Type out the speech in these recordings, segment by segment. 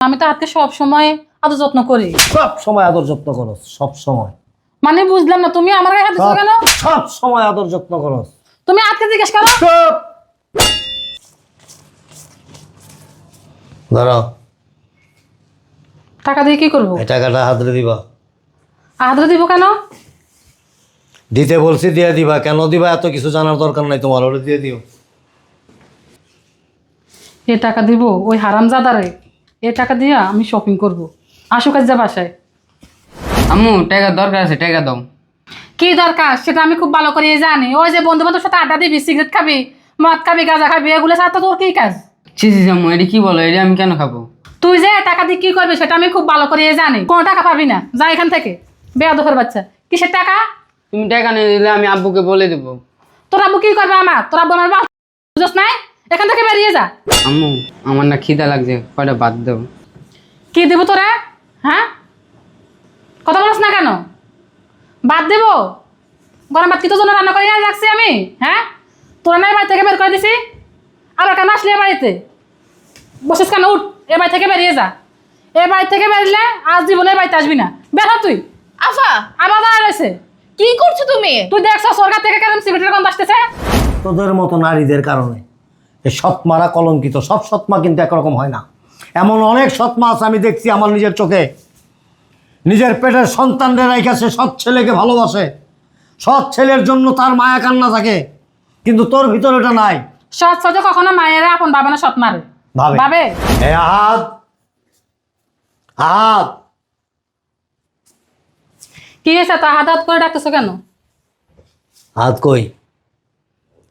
আমি তো হাতকে সব সময় আদর যত্ন করি। সব সময় আদর যত্ন করো সব সময়। মানে বুঝলাম না তুমি আমার গায়ে হাত দিছো কেন? সব সময় আদর যত্ন করো। তুমি হাতকে জিজ্ঞেস করো। চুপ। ধরো। টাকা দিয়ে কি করব? এই টাকাটা হাতরে দিবা। হাতরে দিব কেন? দিতে বলছি দিয়ে দিবা। কেন দিবা? এত কিছু জানার দরকার নাই তোমার ওটা দিয়ে দিও। এ টাকা দিব ওই হারাম জাদারে এ টাকা দিয়া আমি শপিং করব। আসুক কাজ যা বাসায়। আম্মু টাকা দরকার আছে টাকা দাও। কি দরকার? সেটা আমি খুব ভালো করে জানি। ওই যে বন্ধু বান্ধবের সাথে আড্ডা দিবি সিগারেট খাবি মদ খাবি গাঁজা খাবি এগুলো সাথে তোর কি কাজ? ছি ছি আম্মু এটা কি বলো? এটা আমি কেন খাব? তুই যে টাকা দিয়ে কি করবি সেটা আমি খুব ভালো করে জানি। কোনো টাকা পাবি না। যা এখান থেকে। বেয়া বেয়াদফের বাচ্চা। কিসের টাকা? তুমি টাকা নিয়ে দিলে আমি আব্বুকে বলে দেবো। তোর আব্বু কি করবে আমার? তোর আব্বু আমার বুঝছ নাই? এখান থেকে বেরিয়ে যা। আম্মু আমার না খিদা লাগছে কয়টা বাদ দাও। কি দেবো তোরা? হ্যাঁ? কথা বলছ না কেন? বাদ দেব? গরম ভাত কি তোর জন্য রান্না করে রাখছি আমি? হ্যাঁ? তোরা নাই বাড়ি থেকে বের করে দিছি? আবার কেন আসলি বাড়িতে? বসিস কেন? উঠ এ বাড়ি থেকে বেরিয়ে যা। এ বাড়ি থেকে বেরলে আজ জীবনে এ বাড়িতে আসবি না। বের হ তুই। আফা! আবার দাঁড়া রয়েছে। কি করছ তুমি? তুই দেখছ সরকার থেকে কেমন সিগারেটের গন্ধ আসতেছে? তোদের মতো নারীদের কারণে। সৎমারা কলঙ্কিত। সব সৎমা কিন্তু একরকম হয় না। এমন অনেক সৎমা আছে আমি দেখছি আমার নিজের চোখে। নিজের পেটের সন্তানদের সে সৎ ছেলেকে ভালোবাসে। সৎ ছেলের জন্য তার মায়া কান্না থাকে। কিন্তু তোর ভিতরে ওটা নাই। সৎ কখনো মায়েরা আপন ভাবে না সৎ মারে। ভাবে। কি হয়েছে? তা হাত হাত করে ডাকতেছো কেন? হাত কই?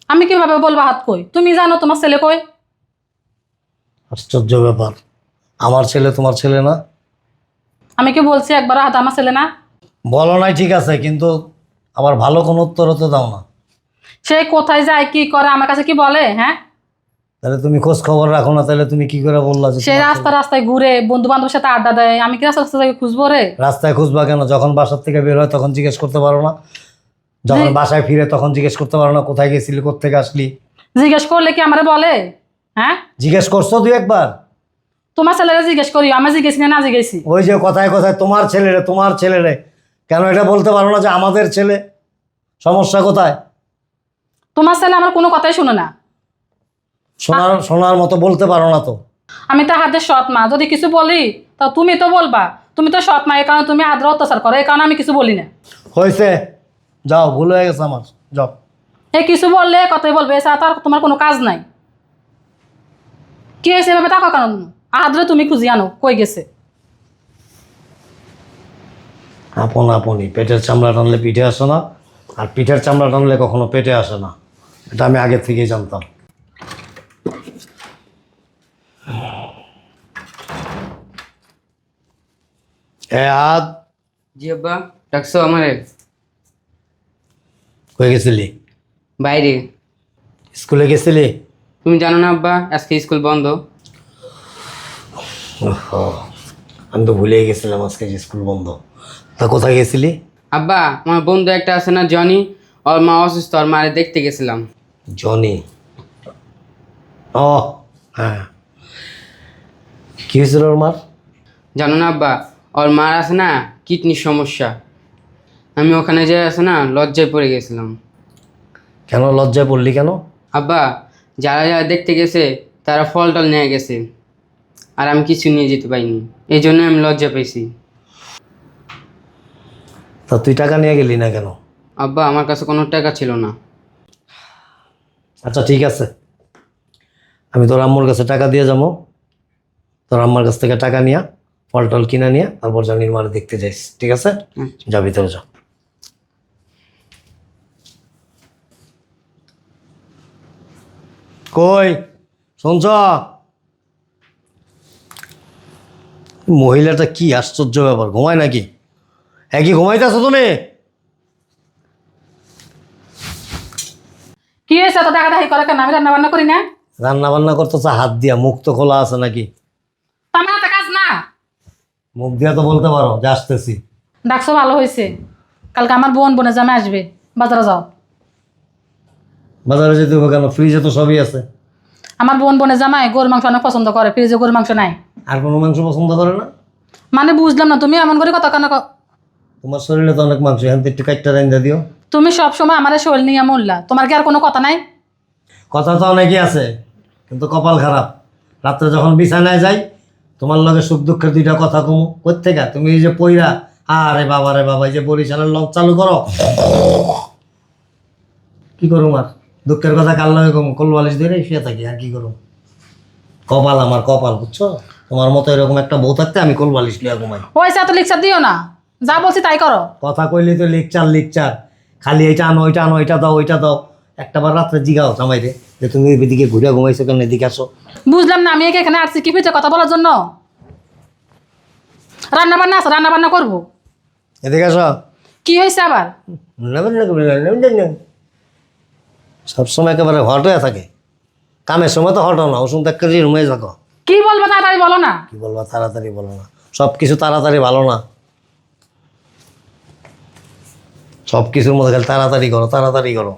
আমি কীভাবে বলব হাত কই? তুমি জানো তোমার ছেলে কই? আশ্চর্য ব্যাপার। আমার ছেলে তোমার ছেলে না? আমি কি বলছি একবার হাত আমার ছেলে না? বলো নাই ঠিক আছে কিন্তু আবার ভালো কোনো উত্তর হতে দাও না। সে কোথায় যায় কি করে আমার কাছে কি বলে হ্যাঁ? তাহলে তুমি খোঁজ খবর রাখো না তাহলে তুমি কি করে বললা যে সে তোমার রাস্তা রাস্তায় ঘুরে বন্ধু বান্ধবের সাথে আড্ডা দেয়। আমি কি রাস্তা রাস্তা খুঁজবো রে? রাস্তায় খুঁজবা কেন? যখন বাসার থেকে বের হয় তখন জিজ্ঞেস করতে পারো না। যখন বাসায় ফিরে তখন জিজ্ঞেস করতে পারো না কোথায় গেছিলি কোথেকে আসলি? জিজ্ঞেস করলে কি আমারে বলে? হ্যাঁ? জিজ্ঞেস করছ দুই একবার? তোমার ছেলেরা জিজ্ঞেস করি আমি জিজ্ঞেস না না জিজ্ঞেসি। ওই যে কথায় কথায় তোমার ছেলেরে তোমার ছেলেরে। কেন এটা বলতে পারো না যে আমাদের ছেলে? সমস্যা কোথায়? তোমার ছেলে আমার কোনো কথাই শুনে না। শোনার শোনার মতো বলতে পারো না তো। আমি তো হাতের সৎ মা যদি কিছু বলি তা তুমি তো বলবা। তুমি তো সৎ মা এই কারণে তুমি আদ্র অত্যাচার করো এই কারণে আমি কিছু বলি না। হয়েছে। যাও ভুল হয়ে গেছে আমার। যাও। এই কিছু বললে কথাই বলবে। এছাড়া তো আর তোমার কোনো কাজ নাই। কি হয়েছে এভাবে টাকা কারণ আদ্র তুমি খুঁজি আনো কই গেছে? আপন আপনি পেটের চামড়া টানলে পিঠে আসে না আর পিঠের চামড়া টানলে কখনো পেটে আসে না। এটা আমি আগে থেকেই জানতাম। এ হাত জি আব্বা ডাকছো আমারে? হয়ে গেছিলি? বাইরে। স্কুলে গেছিলি? তুমি জানো না আব্বা আজকে স্কুল বন্ধ। ওহো, আমি তো ভুলেই গেছিলাম আজকে যে স্কুল বন্ধ। তা কোথায় গেছিলি? আব্বা আমার বন্ধু একটা আছে না জনি। ওর মা অসুস্থ ওর মারে দেখতে গেছিলাম। জনি? ও হ্যাঁ। কি হয়েছিল ওর মার? জানো না আব্বা ওর মার আছে না কিডনির সমস্যা। আমি ওখানে যে আছে না লজ্জায় পড়ে গেছিলাম। কেন লজ্জায় পড়লি কেন? আব্বা যারা যারা দেখতে গেছে তারা ফল টল নিয়ে গেছে। আর আমি কিছু নিয়ে যেতে পারিনি। এই জন্য আমি লজ্জা পেয়েছি। তা তুই টাকা নিয়ে গেলি না কেন? আব্বা আমার কাছে কোনো টাকা ছিল না। আচ্ছা ঠিক আছে। আমি তোর আম্মুর কাছে টাকা দিয়ে যাব। তোর আম্মার কাছ থেকে টাকা নিয়া ফল টল কিনে নিয়ে তারপর জানির মারে দেখতে যাইস। ঠিক আছে? যা ভিতরে যা। কই? শুনছ? মহিলাটা কি আশ্চর্য ব্যাপার ঘুমায় নাকি? একই ঘুমাইতেছ তুমি? কি হয়েছে? এত টাকা দাহি করে কেন? আমি রান্না বান্না করি না? রান্না বান্না করতেছে হাত দিয়া মুখ তো খোলা আছে নাকি? তা আমার হাতে কাজ না। মুখ দিয়া তো বলতে পারো যে আসতেছি। ডাকছো ভালো হয়েছে। কালকে আমার বোন বোনে জামে আসবে। বাজারে যাও। বাজারে যেতে হবে কেন? ফ্রিজে তো সবই আছে। আমার বোন বোনে জামাই গরুর মাংস অনেক পছন্দ করে। ফ্রিজে গরুর মাংস নাই। আর কোনো মাংস পছন্দ করে না? মানে বুঝলাম না তুমি এমন করে কথা কেন ক- তোমার শরীরে তো অনেক মাংস এখান থেকে একটু কাটটা রাইন্দা দিও। তুমি সব সময় আমার শরীর নিয়ে মরলা। তোমার কি আর কোনো কথা নাই? কথা তো অনেকই আছে কিন্তু কপাল খারাপ। রাত্রে যখন বিছানায় যাই তোমার লগে সুখ দুঃখের দুইটা কথা কমু। কোথেকে তুমি এই যে পইরা আরে বাবা রে বাবা এই যে বরিশালের লঞ্চ চালু করো। কি করুম আর? দুঃখের কথা কাল লগে কমু? কলবালিশ ধরে শুয়ে থাকি আর কি করুম কপাল আমার কপাল বুঝছ? তোমার মতো এরকম একটা বউ থাকতে আমি কলবালিশ লিয়া ঘুমাই। ওই এত লিকচার দিও না। যা বলছি তাই করো। কথা কইলে তো লিকচার লিকচার খালি এইটা আনো ওইটা আনো ওইটা দাও ওইটা দাও। একটা বার রাত্রে জিগাও জামাই রে যে তুমি এদিকে ঘুরে ঘুমাইছো কেন এদিকে আসো। বুঝলাম না আমি একে এখানে আসছি কি পিঠে কথা বলার জন্য? রান্না বান্না আছে রান্না বান্না করব। এদিকে আসো। কি হয়েছে আবার? সবসময় একেবারে হট হয়ে থাকে। কামের সময় তো হটো না ওষুধ কেজি রুমে থাকো। কি বলব তাড়াতাড়ি বলো না? কি বলবা তাড়াতাড়ি বলো না। সব কিছু তাড়াতাড়ি ভালো না। সব কিছুর মধ্যে খালি তাড়াতাড়ি করো তাড়াতাড়ি করো।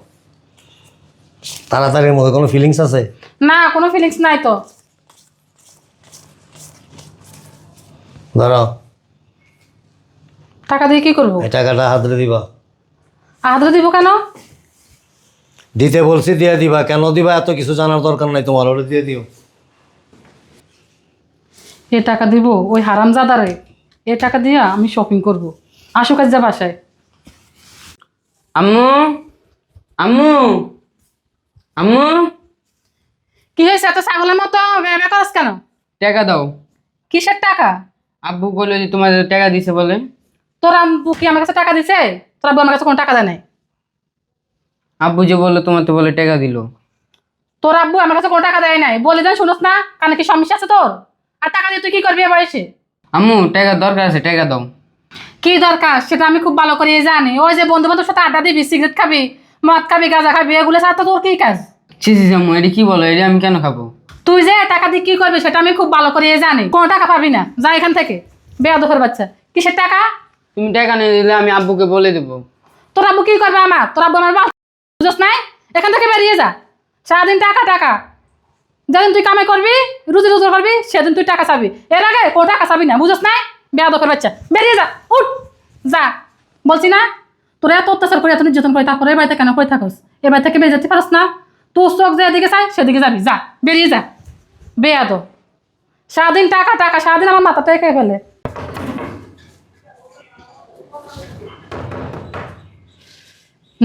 তাড়াতাড়ির মধ্যে কোনো ফিলিংস আছে? না কোনো ফিলিংস নাই তো। ধরো। টাকা দিয়ে কি করব? এই টাকাটা হাতরে দিবা। আদর দিব কেন? দিতে বলছি দিয়ে দিবা। কেন দিবা? এত কিছু জানার দরকার নাই তোমার ওটা দিয়ে দিও। এ টাকা দিব ওই হারাম জাদারে এ টাকা দিয়া আমি শপিং করব। আসো কাজ যা বাসায়। আম্মু আম্মু আম্মু। কি হয়েছে? এত ছাগলের মতো ব্যবহার করছ কেন? টাকা দাও। কিসের টাকা? আব্বু বলল যে তোমার টাকা দিছে বলে। তোর আব্বু কি আমার কাছে টাকা দিছে? তোর আব্বু আমার কাছে কোনো টাকা দেয় নাই। আব্বু যে বলল তোমার তো বলে টাকা দিল। তোর আব্বু আমার কাছে কোনো টাকা দেয় নাই। বলে দেন শুনোস না কানে কি সমস্যা আছে তোর? আর টাকা দিয়ে তুই কি করবি এবার এসে আম্মু টাকা দরকার আছে টাকা দাও। কি দরকার? সেটা আমি খুব ভালো করে জানি। ওই যে বন্ধু বান্ধব সাথে আড্ডা দিবি সিগারেট খাবি মদ খাবি গাঁজা খাবি এগুলো সাথে তোর কি কাজ? ছি ছি আম্মু এটা কি বলো? এটা আমি কেন খাব? তুই যে টাকা দিয়ে কি করবি সেটা আমি খুব ভালো করে জানি। কোনো টাকা পাবি না। যা এখান থেকে। বেয়াদফের বাচ্চা। কিসের টাকা? তুমি টাকা নিয়ে দিলে আমি আব্বুকে বলে দেবো। তোর আব্বু কি করবে আমার? তোর আব্বু আমার বুঝছ নাই? এখান থেকে বেরিয়ে যা। সারাদিন টাকা টাকা। যেদিন তুই কামে করবি, রুজি রোজগার করবি, সেদিন তুই টাকা চাবি। এর আগে কোনো টাকা চাবি না বুঝছ নাই? বেয়াদফের বাচ্চা। বেরিয়ে যা, উঠ, যা। বলছি না? তোরা এত অত্যাচার করে, এত নির্যাতন করে, তারপরে বাড়িতে কেন করে থাকস? এ বাড়ি থেকে বেরিয়ে যেতে পারস না? তোর চোখ যেদিকে চাই সেদিকে যাবি, যা, বেরিয়ে যা। বেয়াদ সারাদিন টাকা টাকা, সারাদিন আমার মাথাটা খেয়ে ফেলে।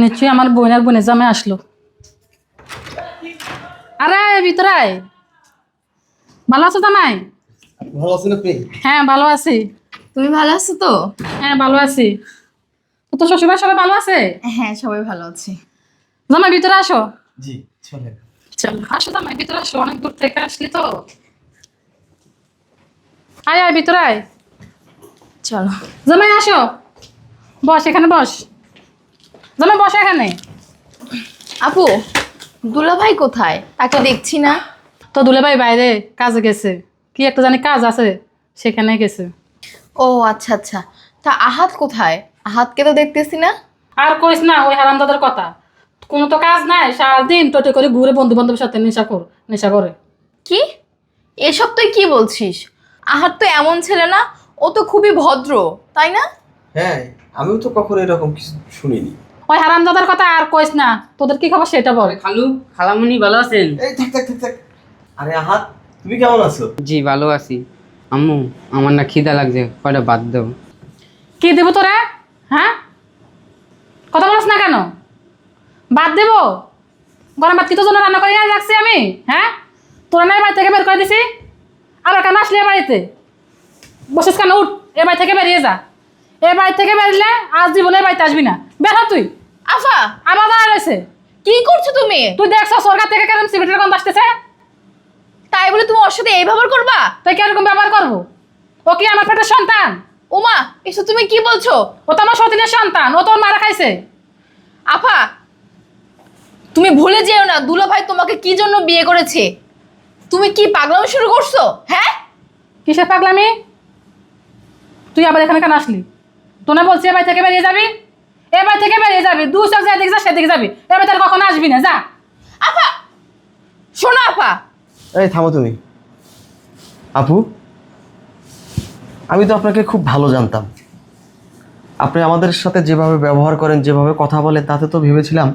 নিশ্চয়ই আমার বোনের বোনের জামে আসলো। আরে ভিতরে আয়। ভালো আছো জামাই? ভালো আছেন আপনি হ্যাঁ ভালো আছি। তুমি ভালো আছো তো? হ্যাঁ ভালো আছি। তো তোর শ্বশুরবাড়ি সবাই ভালো আছে? হ্যাঁ সবাই ভালো আছে। জামাই ভিতরে আসো। জি চলেন চল আসো জামাই ভিতরে আসো অনেক দূর থেকে আসলি তো। আয় আয় ভিতরে আয়। চলো। জামাই আসো। বস এখানে বস। জামাই বস এখানে। আপু দুলাভাই কোথায়? তাকে দেখছি না। তো দুলেভাই বাইরে কাজে গেছে। কি একটা জানি কাজ আছে সেখানে গেছে। ও আচ্ছা আচ্ছা। তা আহাত কোথায়? আহাতকে তো দেখতেছি না। আর কইস না ওই হারাম দাদার কথা। কোনো তো কাজ নাই সারাদিন টোটে করে ঘুরে বন্ধু বান্ধবের সাথে নেশা কর নেশা করে। কি? এসব তুই কি বলছিস? আহাত তো এমন ছেলে না ও তো খুবই ভদ্র তাই না? হ্যাঁ আমিও তো কখনো এরকম কিছু শুনিনি। ওই হারাম দাদার কথা আর কইস না। তোদের কি খবর সেটা বল। খালু খালামুনি ভালো আছেন? এই থাক থাক থাক থাক। আরে আহাত তুমি কেমন আছো? জি ভালো আছি। আম্মু আমার না খিদা লাগছে কয়টা বাদ দাও। কি দেবো তোরা? হ্যাঁ? কথা বলছ না কেন? বাদ দেব? গরম ভাত কি তোর জন্য রান্না করে নিয়ে রাখছি আমি? হ্যাঁ? তোরা নাই বাড়ি থেকে বের করে দিছি? আবার কেন আসলি এ বাড়িতে? বসিস কেন? উঠ এ বাড়ি থেকে বেরিয়ে যা। এ বাড়ি থেকে বেরলে আজ জীবনে বাড়িতে আসবি না। বের হ তুই। আফা! আমার দাঁড়া রয়েছে। কি করছ তুমি? তুই দেখছ সরকার থেকে কেরম সিগারেটের গন্ধ আসতেছে তাই বলে তুমি ওর সাথে এই ব্যবহার করবা? তুই কীরকম ব্যবহার করব? ও কি আমার পেটের সন্তান? ওমা এসব তুমি কি বলছো? ও তো আমার সতীনের সন্তান ও তোর মারা খাইছে। আফা তুমি ভুলে যেও না দুলো ভাই তোমাকে কি জন্য বিয়ে করেছে? তুমি কি পাগলামি শুরু করছ? হ্যাঁ? কিসের পাগলামি? তুই আবার এখানে কেন আসলি? তো না বলছি এবার থেকে বেরিয়ে যাবি? এবার থেকে বেরিয়ে যাবি দু চোখ যেদিকে যা সেদিকে যাবি। এবার তার কখনো আসবি না যা। আপা শোনো আপা। এই থামো তুমি। আপু আমি তো আপনাকে খুব ভালো জানতাম। আপনি আমাদের সাথে যেভাবে ব্যবহার করেন যেভাবে কথা বলেন তাতে তো ভেবেছিলাম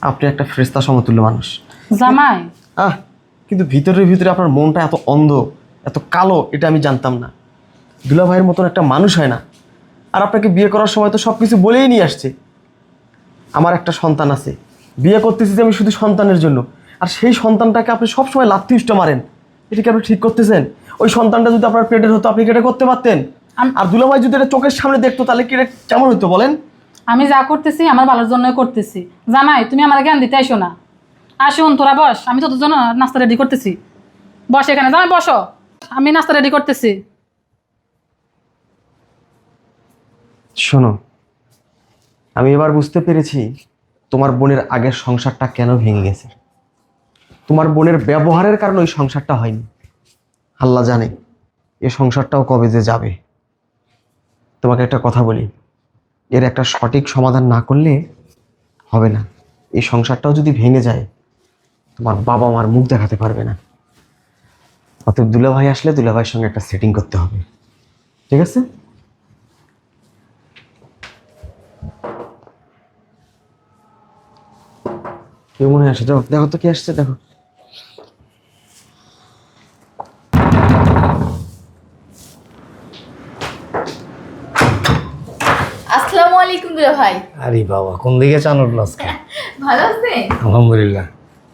আপনি একটা ফ্রেস্তা সমতুল্য মানুষ। জামাই। আহ কিন্তু ভিতরে ভিতরে আপনার মনটা এত অন্ধ এত কালো এটা আমি জানতাম না। দুলা ভাইয়ের মতন একটা মানুষ হয় না। আর আপনাকে বিয়ে করার সময় তো সব কিছু বলেই নিয়ে আসছে। আমার একটা সন্তান আছে। বিয়ে করতেছি যে আমি শুধু সন্তানের জন্য। আর সেই সন্তানটাকে আপনি সবসময় লাথি উষ্ট মারেন। এটা কি আপনি ঠিক করতেছেন? ওই সন্তানটা যদি আপনার পেটের হতো আপনি কি এটা করতে পারতেন? আর দুলাভাই যদি এটা চোখের সামনে দেখতো তাহলে কি এটা কেমন হতো বলেন? আমি যা করতেছি আমার ভালোর জন্যই করতেছি। জানাই তুমি আমার জ্ঞান দিতে আসো না। আসুন তোরা বস। আমি তোদের জন্য নাস্তা রেডি করতেছি। বস এখানে জামাই বসো। আমি নাস্তা রেডি করতেছি। শোনো, আমি এবার বুঝতে পেরেছি তোমার বোনের আগের সংসারটা কেন ভেঙে গেছে। তোমার বোনের ব্যবহারের কারণে ওই সংসারটা হয়নি। আল্লাহ জানে এ সংসারটাও কবে যে যাবে। তোমাকে একটা কথা বলি, এর একটা সঠিক সমাধান না করলে হবে না। এই সংসারটাও যদি ভেঙে যায়, তোমার বাবা মার মুখ দেখাতে পারবে না। অতএব দুলাভাই আসলে দুলাভাইয়ের সঙ্গে একটা সেটিং করতে হবে। ঠিক আছে? কেউ মনে আসে যাও দেখো তো কে আসছে দেখো। আসসালামু আলাইকুম দুলা ভাই। আরে বাবা কোন দিকে চান উঠল আজকে ভালো আছেন? আলহামদুলিল্লাহ।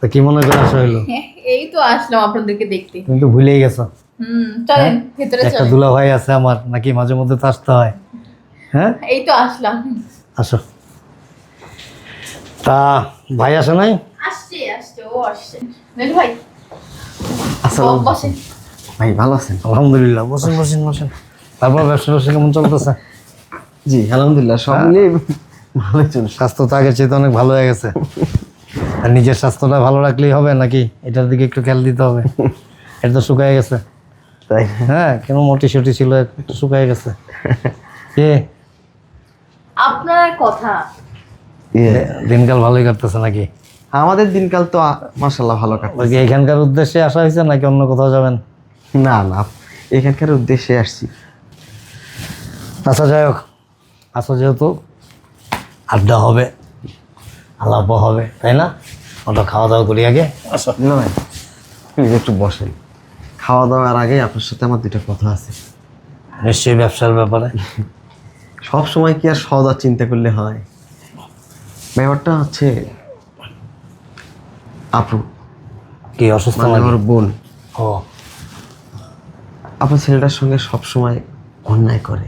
তা কি মনে করে আসা হইল? এই তো আসলাম আপনাদেরকে দেখতে। তুমি তো ভুলেই গেছো। হুম চলেন ভেতরে একটা দুলা ভাই আছে আমার নাকি মাঝে মধ্যে তো আসতে হয়। হ্যাঁ? এই তো আসলাম। আসো। তা ভাই আসে নাই? আসছে আসছে ও আসছে। ভাই আসসালাম বসেন। ভাই ভালো আছেন? আলহামদুলিল্লাহ বসেন বসেন বসেন। তারপর ব্যবসা ব্যবসা কেমন চলতেছে? জি আলহামদুলিল্লাহ সব মিলিয়ে ভালোই চলছে। স্বাস্থ্য তো আগের চেয়ে অনেক ভালো হয়ে গেছে। আর নিজের স্বাস্থ্যটা ভালো রাখলেই হবে নাকি? এটার দিকে একটু খেয়াল দিতে হবে। এটা তো শুকায় গেছে। তাই হ্যাঁ কেন মোটি সটি ছিল একটু শুকায় গেছে। কে? আপনার কথা। দিনকাল ভালোই কাটতেছে নাকি? আমাদের দিনকাল তো মাসাল্লাহ ভালো কাটে ওই কি এখানকার উদ্দেশ্যে আসা হয়েছে নাকি অন্য কোথাও যাবেন? না না এখানকার উদ্দেশ্যে আসছি। আচ্ছা যাই হোক। আসো যেহেতু আড্ডা হবে আলাপ হবে তাই না? ওটা খাওয়া দাওয়া করি আগে। আসো না প্লিজ একটু বসেন। খাওয়া দাওয়ার আগে আপনার সাথে আমার দুটো কথা আছে। নিশ্চয়ই ব্যবসার ব্যাপারে। সব সময় কি আর সদা চিন্তা করলে হয়? ব্যাপারটা হচ্ছে আপু। কি অসুস্থ মানে আমার বোন। ও। আপনার ছেলেটার সঙ্গে সব সময় অন্যায় করে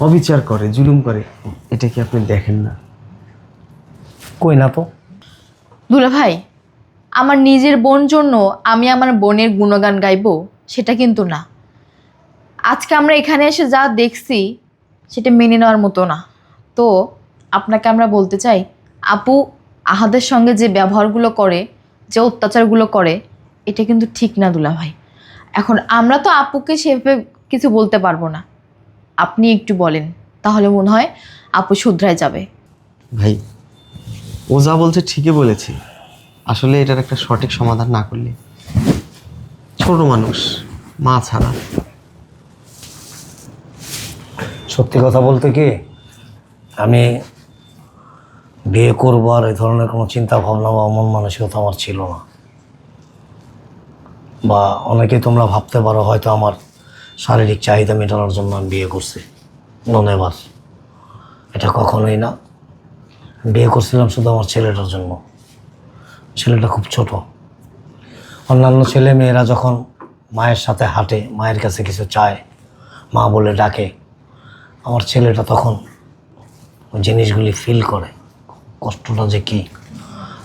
অবিচার করে জুলুম করে। এটা কি আপনি দেখেন না? কই না তো দুলা ভাই আমার নিজের বোন জন্য আমি আমার বোনের গুণগান গাইবো সেটা কিন্তু না। আজকে আমরা এখানে এসে যা দেখছি সেটা মেনে নেওয়ার মতো না। তো আপনাকে আমরা বলতে চাই আপু আহাদের সঙ্গে যে ব্যবহারগুলো করে যে অত্যাচারগুলো করে এটা কিন্তু ঠিক না দুলা ভাই এখন আমরা তো আপুকে সেভাবে কিছু বলতে পারব না। আপনি একটু বলেন তাহলে মনে হয় আপু শুধরায় যাবে। ভাই ও যা বলছে ঠিকই বলেছি। আসলে এটার একটা সঠিক সমাধান না করলে ছোট মানুষ মা ছাড়া। সত্যি কথা বলতে কি আমি বিয়ে করব আর এই ধরনের কোনো চিন্তা ভাবনা বা মন মানসিকতা আমার ছিল না। বা অনেকে তোমরা ভাবতে পারো হয়তো আমার শারীরিক চাহিদা মেটানোর জন্য আমি বিয়ে করছি। নন এবার এটা কখনোই না। বিয়ে করছিলাম শুধু আমার ছেলেটার জন্য। ছেলেটা খুব ছোট। অন্যান্য ছেলে মেয়েরা যখন মায়ের সাথে হাঁটে, মায়ের কাছে কিছু চায়, মা বলে ডাকে, আমার ছেলেটা তখন জিনিসগুলি ফিল করে। কষ্টটা যে কি?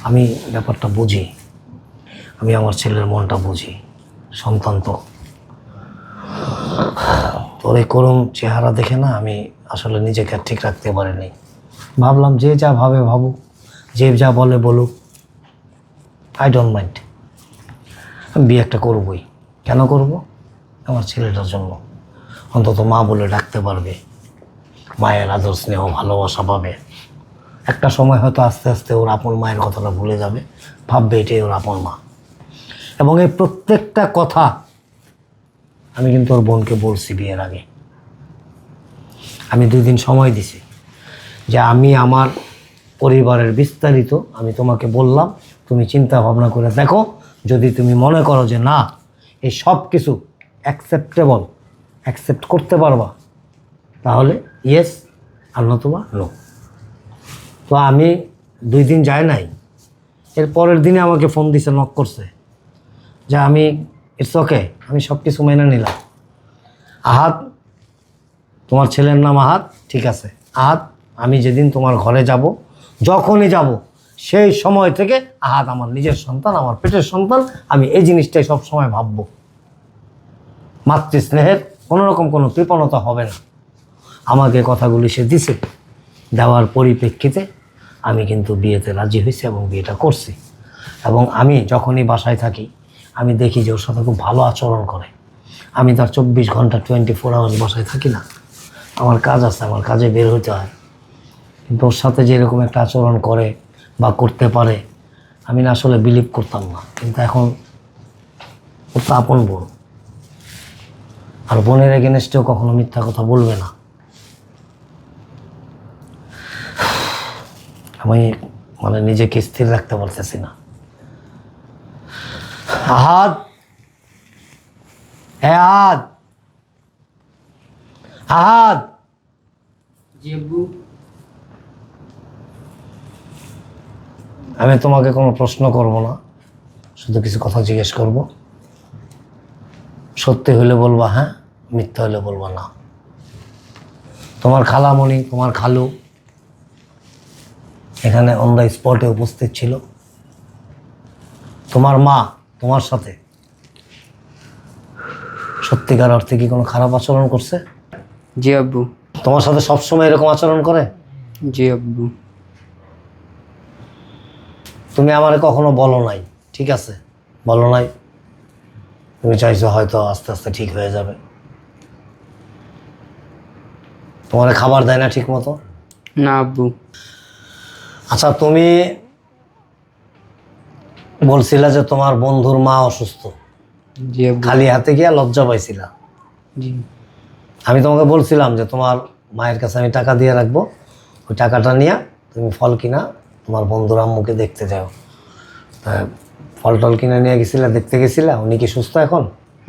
আমি ব্যাপারটা বুঝি। আমি আমার ছেলের মনটা বুঝি। সন্তান তো। তোর এই করুণ চেহারা দেখে না আমি আসলে নিজেকে ঠিক রাখতে পারিনি। ভাবলাম যে যা ভাবে ভাবুক, যে যা বলে বলুক আই ডোন্ট মাইন্ড আমি বিয়ে একটা করবই। কেন করব? আমার ছেলেটার জন্য। অন্তত মা বলে ডাকতে পারবে। মায়ের আদর স্নেহ ভালোবাসা পাবে। একটা সময় হয়তো আস্তে আস্তে ওর আপন মায়ের কথাটা ভুলে যাবে, ভাববে এটাই ওর আপন মা। এবং এই প্রত্যেকটা কথা আমি কিন্তু ওর বোনকে বলছি বিয়ের আগে। আমি দুই দিন সময় দিছি যে আমি আমার পরিবারের বিস্তারিত আমি তোমাকে বললাম, তুমি চিন্তা ভাবনা করে দেখো, যদি তুমি মনে করো যে না, এই সব কিছু অ্যাকসেপ্টেবল অ্যাকসেপ্ট করতে পারবা, তাহলে ইয়েস আর নতুবা নো তো আমি দুই দিন যাই নাই। এর পরের দিনে আমাকে ফোন দিছে নক করছে। যে আমি ইটস ওকে আমি সব কিছু মেনে নিলাম। আহাত, তোমার ছেলের নাম আহাত, ঠিক আছে। আহাত, আমি যেদিন তোমার ঘরে যাব, যখনই যাব, সেই সময় থেকে আহাত আমার নিজের সন্তান, আমার পেটের সন্তান, আমি এই জিনিসটাই সব সময় ভাববো। মাতৃস্নেহের কোনোরকম কোনো কৃপণতা হবে না। আমাকে কথাগুলি সে দিছে, দেওয়ার পরিপ্রেক্ষিতে আমি কিন্তু বিয়েতে রাজি হয়েছি এবং বিয়েটা করছি। এবং আমি যখনই বাসায় থাকি, আমি দেখি যে ওর সাথে খুব ভালো আচরণ করে। আমি তার চব্বিশ ঘণ্টা টোয়েন্টি ফোর আওয়ার্স বাসায় থাকি না। আমার কাজ আছে, আমার কাজে বের হতে হয়। কিন্তু ওর সাথে যেরকম একটা আচরণ করে বা করতে পারে, আমি না আসলে বিলিভ করতাম না। কিন্তু এখন ওর তো আপন বোন আর বোনের এগেনস্টেও কখনো মিথ্যা কথা বলবে না। আমি মানে নিজেকে স্থির রাখতে পারতেছি না। আহাদ! এ আহাদ! আহাদ! আমি তোমাকে কোনো প্রশ্ন করব না শুধু কিছু কথা জিজ্ঞেস করব। সত্যি হলে বলবা হ্যাঁ মিথ্যা হলে বলবা না। তোমার খালামণি তোমার খালু এখানে অন দ্য স্পটে উপস্থিত ছিল। তোমার মা তোমার সাথে। সত্যিকার অর্থে কি কোনো খারাপ আচরণ করছে? জি আব্বু। তোমার সাথে সবসময় এরকম আচরণ করে? জি আব্বু। তুমি আমারে কখনো বলো নাই ঠিক আছে? বলো নাই। তুমি চাইছো হয়তো আস্তে আস্তে ঠিক হয়ে যাবে। তোমার খাবার দেয় না ঠিক মতো? না আব্বু। আচ্ছা তুমি বলছিলা যে তোমার বন্ধুর মা অসুস্থ। খালি হাতে গিয়া লজ্জা পাইছিলা। আমি তোমাকে বলছিলাম যে তোমার মায়ের কাছে আমি টাকা দিয়ে রাখব। ওই টাকাটা নিয়ে তুমি ফল কিনা তোমার বন্ধুর আম্মুকে দেখতে যাও। তা ফল টল কিনে নিয়ে গেছিলা দেখতে গেছিলা? উনি কি সুস্থ এখন?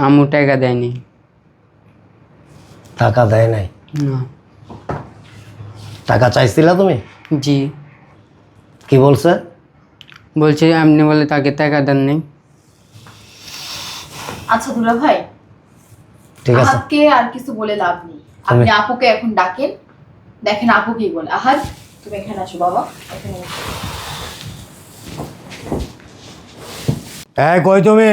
আম্মু টাকা দেয়নি। টাকা দেয় নাই? টাকা চাইছিলা তুমি? জি। কি বলছে? বলছে আপনি বলে তাকে টাকা দেন নেই আচ্ছা দুলা ভাই ঠিক আছে। আহাদকে আর কিছু বলে লাভ নেই। আপনি আপুকে এখন ডাকেন। দেখেন আপু কি বলে। আহাদ তুমি এখানে আসো বাবা এখানে। এই কই তুমি?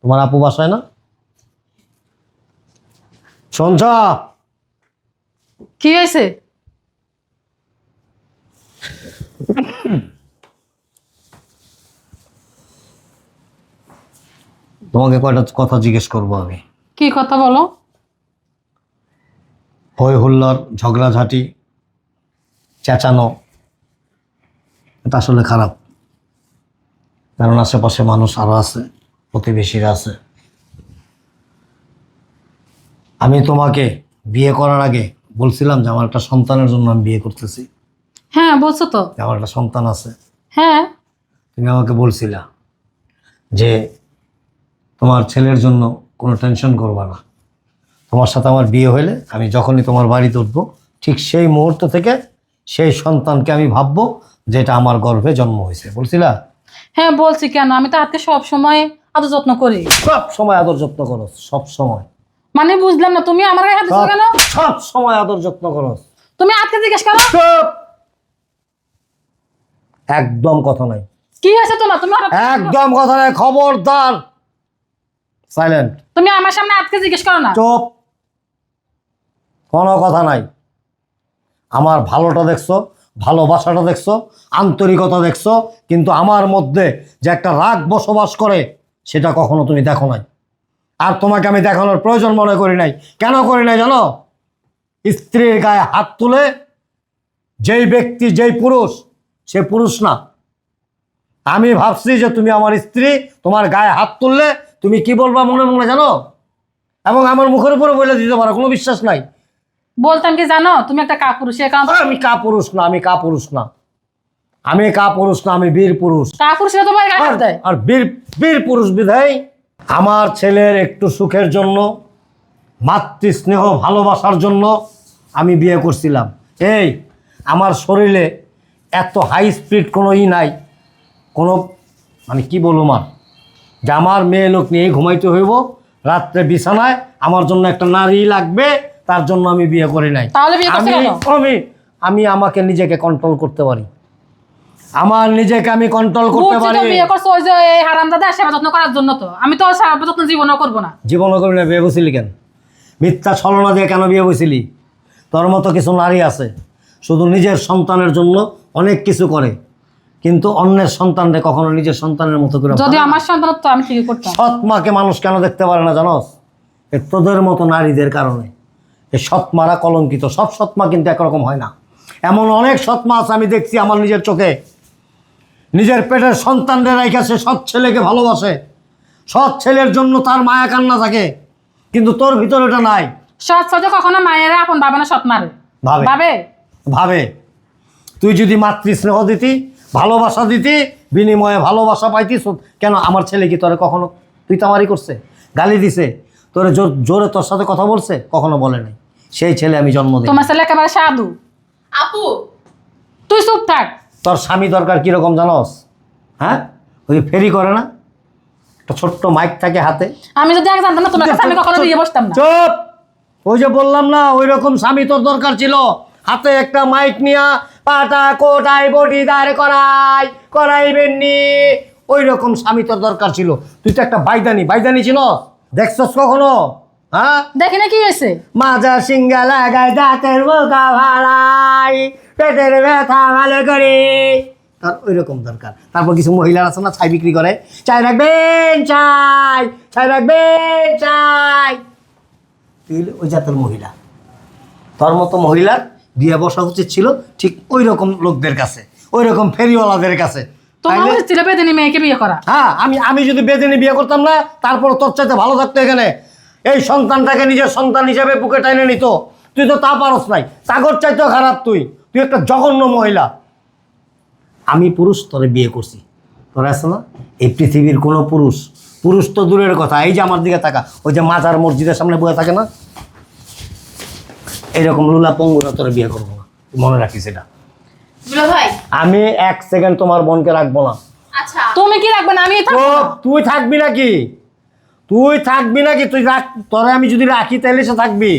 তোমার আপু বাসায় না? শুনছ কি হয়েছে? তোমাকে কয়টা কথা জিজ্ঞেস করব আমি? কি কথা বলো? হই হুল্লোড় ঝগড়াঝাটি চেঁচানো এটা আসলে খারাপ। কারণ আশেপাশে মানুষ আরও আছে প্রতিবেশীরা আছে। আমি তোমাকে বিয়ে করার আগে বলছিলাম যে আমার একটা সন্তানের জন্য আমি বিয়ে করতেছি। হ্যাঁ বলছো তো। আমার একটা সন্তান আছে। হ্যাঁ। তুমি আমাকে বলছিলা যে তোমার ছেলের জন্য কোনো টেনশন করবা না। তোমার সাথে আমার বিয়ে হলে আমি যখনই তোমার বাড়িতে উঠবো ঠিক সেই মুহূর্ত থেকে সেই সন্তানকে আমি ভাববো যেটা আমার গর্ভে জন্ম হয়েছে। বলছিলা? হ্যাঁ বলছি কেন? আমি তো আজকে সব সময় আদর যত্ন করি। সব সময় আদর যত্ন করো সব সময়। মানে বুঝলাম না তুমি আমার গায়ে হাত দিছো কেন? সব সময় আদর যত্ন করো। তুমি আজকে জিজ্ঞেস করো! একদম কথা নাই। কি হয়েছে তোমার? তুমি হঠাৎ- একদম কথা নাই খবরদার। সাইলেন্ট তুমি আমার সামনে আজকে জিজ্ঞেস করো না। চুপ। কোনো কথা নাই। আমার ভালোটা দেখছ ভালোবাসাটা দেখছ আন্তরিকতা দেখছ কিন্তু আমার মধ্যে যে একটা রাগ বসবাস করে সেটা কখনো তুমি দেখো নাই। আর তোমাকে আমি দেখানোর প্রয়োজন মনে করি নাই। কেন করি নাই জানো? স্ত্রীর গায়ে হাত তুলে যেই ব্যক্তি যেই পুরুষ সে পুরুষ না। আমি ভাবছি যে তুমি আমার স্ত্রী তোমার গায়ে হাত তুললে তুমি কি বলবা মনে মনে জানো? এবং আমার মুখের উপরে বলে দিতে পারো কোনো বিশ্বাস নাই। বলতাম কি জানো? তুমি একটা কাপুরুষ আমি কা পুরুষ না আমি কা পুরুষ না। আমি কা পুরুষ না আমি বীর পুরুষ। কাপুরুষ তোমার আর বীর বীর পুরুষ বিধায় আমার ছেলের একটু সুখের জন্য মাতৃস্নেহ ভালোবাসার জন্য আমি বিয়ে করছিলাম। এই আমার শরীরে এত হাই স্পিড কোনো ই নাই। কোনো মানে কি বলব মার যে আমার মেয়ে লোক নিয়ে ঘুমাইতে হইব রাত্রে বিছানায় আমার জন্য একটা নারী লাগবে তার জন্য আমি বিয়ে করি নাই। তাহলে বিয়ে করছ আমি কেন? আমি আমি আমাকে নিজেকে কন্ট্রোল করতে পারি। আমার নিজেকে আমি কন্ট্রোল করতে বুঝছি পারি। তো বিয়ে করছ ওই যে এই হারামদাদা সেবা যত্ন করার জন্য তো। আমি তো সেবা যত্ন জীবনও করব না। জীবন করি না বিয়ে বসিলি কেন? মিথ্যা ছলনা দিয়ে কেন বিয়ে বসিলি তোর মতো কিছু নারী আছে শুধু নিজের সন্তানের জন্য অনেক কিছু করে কিন্তু অন্যের সন্তানরে কখনো নিজের সন্তানের মতো করে যদি আমার সন্তান তো আমি ঠিকই করতাম। সৎ মাকে মানুষ কেন দেখতে পারে না জানোস এ তোদের মতো নারীদের কারণে। এই সৎ মারা কলঙ্কিত। সব সৎ মা কিন্তু একরকম হয় না। এমন অনেক সৎ মা আছে আমি দেখছি আমার নিজের চোখে। নিজের পেটের সন্তানদের রেখে সে সৎ ছেলেকে ভালোবাসে। সৎ ছেলের জন্য তার মায়া কান্না থাকে। কিন্তু তোর ভিতরে ওটা নাই। সৎ সৎ কখনো মায়েরা আপন ভাবে না সৎ মারে ভাবে। ভাবে? ভাবে। তুই যদি মাতৃস্নেহ দিতি ভালোবাসা দিতি বিনিময়ে ভালোবাসা পাইতি সো- কেন আমার ছেলে কি তোরে কখনো? তুই তো আমারই করছে গালি দিছে। তোরে জোর জোরে তোর সাথে কথা বলছে কখনো বলে নাই। সেই ছেলে আমি জন্ম দিই তোমার ছেলে একেবারে সাধু। আপু! তুই চুপ থাক। তোর স্বামী দরকার কীরকম জানোস? হ্যাঁ? ওই যে ফেরি করে না? একটা ছোট্ট মাইক থাকে হাতে। আমি যদি আগে জানতাম না তোমার কাছে আমি কখনো বিয়ে বসতাম না। চুপ! ওই যে বললাম না ওই রকম স্বামী তোর দরকার ছিল। হাতে একটা মাইক নিয়া পাটা কোটাই বডি দাঁড় করাই করাইবেননি। ওই রকম স্বামী তোর দরকার ছিল। তুই তো একটা বাইদানি বাইদানি ছিল? দেখছস কখনো? হ্যাঁ? দেখি না কি হয়েছে? মাজা সিঙ্গা লাগাই দাঁতের বোকা ভাড়াই পেটের ব্যথা ভালো করে। তার ওই রকম দরকার। তারপর কিছু মহিলার আছে না ছাই বিক্রি করে। চাই রাখবেন চাই চাই রাখবেন চাই তুই ওই জাতের মহিলা। তোর মতো মহিলার বিয়ে বসা উচিত ছিল ঠিক ওই রকম লোকদের কাছে ওই রকম ফেরিওয়ালাদের কাছে। তোমার উচিত ছিল বেদিনী মেয়েকে বিয়ে করা? হ্যাঁ আমি আমি যদি বেদিনী বিয়ে করতাম না তারপর তোর চাইতে ভালো থাকতো এখানে। এই সন্তানটাকে নিজের সন্তান হিসেবে বুকে টাইনে নিত। তুই তো তা পারস নাই তাগর চাইতেও খারাপ তুই। তুই একটা জঘন্য মহিলা। আমি পুরুষ তোরে বিয়ে করছি। তোরা আছে না? এই পৃথিবীর কোনো পুরুষ পুরুষ তো দূরের কথা এই যে আমার দিকে থাকা ওই যে মাজার মসজিদের সামনে বয়ে থাকে না? এইরকম লুলা পঙ্গুরা তোরে বিয়ে করব না। মনে রাখিস এটা। দুলা ভাই। আমি এক সেকেন্ড তোমার বোনকে রাখব না। আচ্ছা। তুমি কি রাখবে না? আমি তো তুই থাকবি নাকি? তুই থাকবি নাকি? তুই রাখ তোরে আমি যদি রাখি তাহলে সে থাকবি।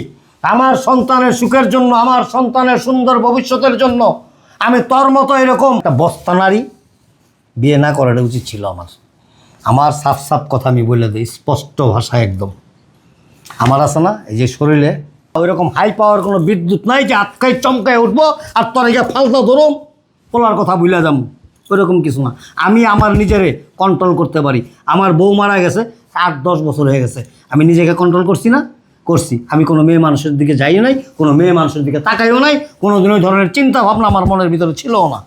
আমার সন্তানের সুখের জন্য আমার সন্তানের সুন্দর ভবিষ্যতের জন্য আমি তোর মতো এরকম। একটা বস্তা নারী বিয়ে না করাটা উচিত ছিল আমার। আমার সাফ সাফ কথা আমি বলে দিই স্পষ্ট ভাষা একদম। আমার আছে না এই যে শরীরে ওই রকম হাই পাওয়ার কোনো বিদ্যুৎ নাই যে আটকাই চমকায় উঠবো আর তোর এই ফালতা ধরুম পোলার কথা ভুলে যাব। ওইরকম কিছু না। আমি আমার নিজেরে কন্ট্রোল করতে পারি। আমার বউ মারা গেছে, আট দশ বছর হয়ে গেছে। আমি নিজেকে কন্ট্রোল করছি না, করছি। আমি কোনো মেয়ে মানুষের দিকে যাইও নাই, কোনো মেয়ে মানুষের দিকে তাকাইও নাই কোনো দিন ওই ধরনের চিন্তা ভাবনা আমার মনের ভিতরে ছিলও না।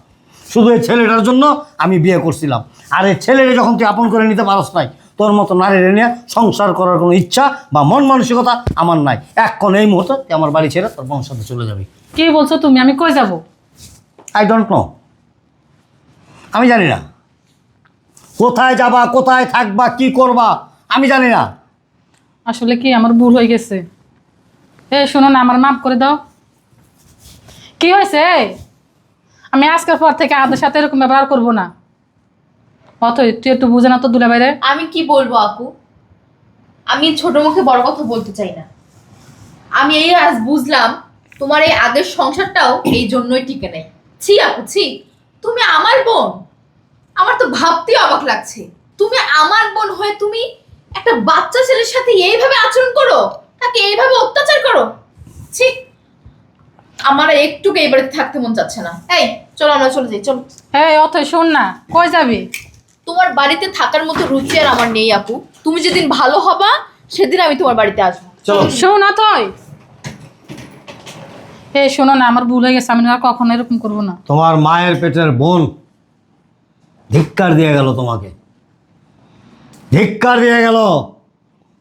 শুধু এই ছেলেটার জন্য আমি বিয়ে করছিলাম। আর এই ছেলেরে যখন তুই আপন করে নিতে পারস নাই তোর মতো নারীরে নিয়ে সংসার করার কোনো ইচ্ছা বা মন মানসিকতা আমার নাই। এক্ষণ এই মুহূর্তে তুই আমার বাড়ি ছেড়ে তোর বোনের সাথে চলে যাবি। কি বলছো তুমি? আমি কই যাব? আই ডোন্ট নো আমি জানি না। কোথায় যাবা কোথায় থাকবা কি করবা আমি জানি না। আসলে কি আমার ভুল হয়ে গেছে? এ শোনো না আমার মাফ করে দাও। কি হয়েছে? আমি আজকের পর থেকে আদের সাথে এরকম ব্যবহার করব না। অতই তুই একটু বুঝে না তো দুলা বাইরে আমি কি বলব আপু? আমি ছোট মুখে বড় কথা বলতে চাই না। আমি এই আজ বুঝলাম তোমার এই আগের সংসারটাও এই জন্যই টিকে নেই। ছি আপু ছি। তুমি আমার বোন। আমার তো ভাবতেই অবাক লাগছে। তুমি আমার বোন হয়ে তুমি একটা বাচ্চা ছেলের সাথে এইভাবে আচরণ করো? তাকে এইভাবে অত্যাচার করো? ছি। আমার একটুকু এই বাড়িতে থাকতে মন চাচ্ছে না। এই চলো আমরা চলে যাই চলো। হ্যাঁ অথই শোন না। কই যাবি? তোমার বাড়িতে থাকার মতো রুচি আর আমার নেই আপু। তুমি যেদিন ভালো হবা সেদিন আমি তোমার বাড়িতে আসব। চলো। শোন না তুই। এই শোনো না আমার ভুল হয়ে গেছে আমি আর কখনো এরকম করব না। তোমার মায়ের পেটের বোন ধিক্কার দিয়ে গেল তোমাকে। ধিক্কার দিয়ে গেল।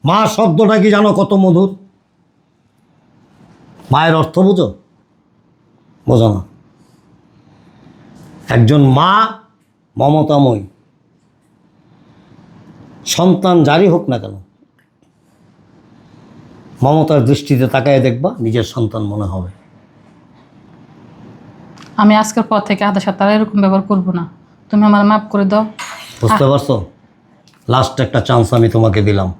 মা শব্দটা কি জানো কত মধুর? মায়ের অর্থ বুঝো? বোঝো না। একজন মা মমতাময়ী। সন্তান জারি হোক না কেন মমতার দৃষ্টিতে তাকায় দেখবা নিজের সন্তান মনে হবে। আমি আজকের পর থেকে আদার সাথে আর এরকম ব্যবহার করব না। তুমি আমার মাফ করে দাও। বুঝতে পারছ? লাস্ট একটা চান্স আমি তোমাকে দিলাম।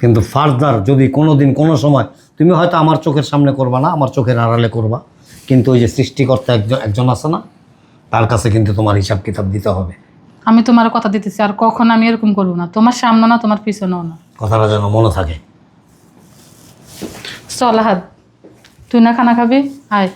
কিন্তু ফার্দার যদি কোনো দিন কোনো সময় তুমি হয়তো আমার চোখের সামনে করবা না আমার চোখের আড়ালে করবা। কিন্তু ওই যে সৃষ্টিকর্তা একজন একজন আছে না তার কাছে কিন্তু তোমার হিসাব কিতাব দিতে হবে। আমি তোমার কথা দিতেছি আর কখন আমি এরকম করব না। তোমার সামনে না তোমার পিছনেও না। কথাটা যেন মনে থাকে। চল হাত তুই না খানা খাবি? আয়।